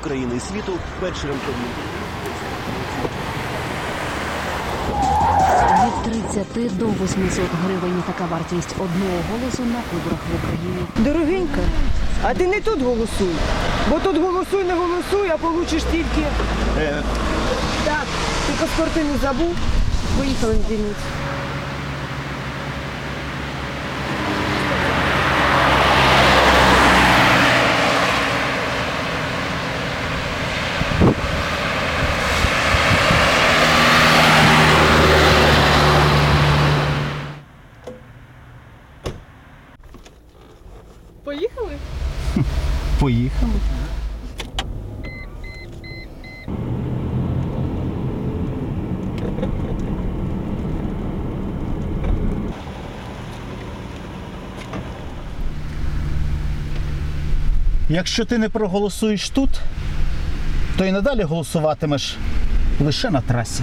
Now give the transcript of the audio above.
України і світу. Ранковий. Від 30 до 800 гривень така вартість одного голосу на виборах в Україні. Дорогенька, а ти не тут голосуй. Бо тут голосуй, не голосуй, а получиш тільки. Е, Так, ти паспорти не забув. Поїхали в дільницю. Поїхали? Поїхали. Якщо ти не проголосуєш тут, то і надалі голосуватимеш лише на трасі.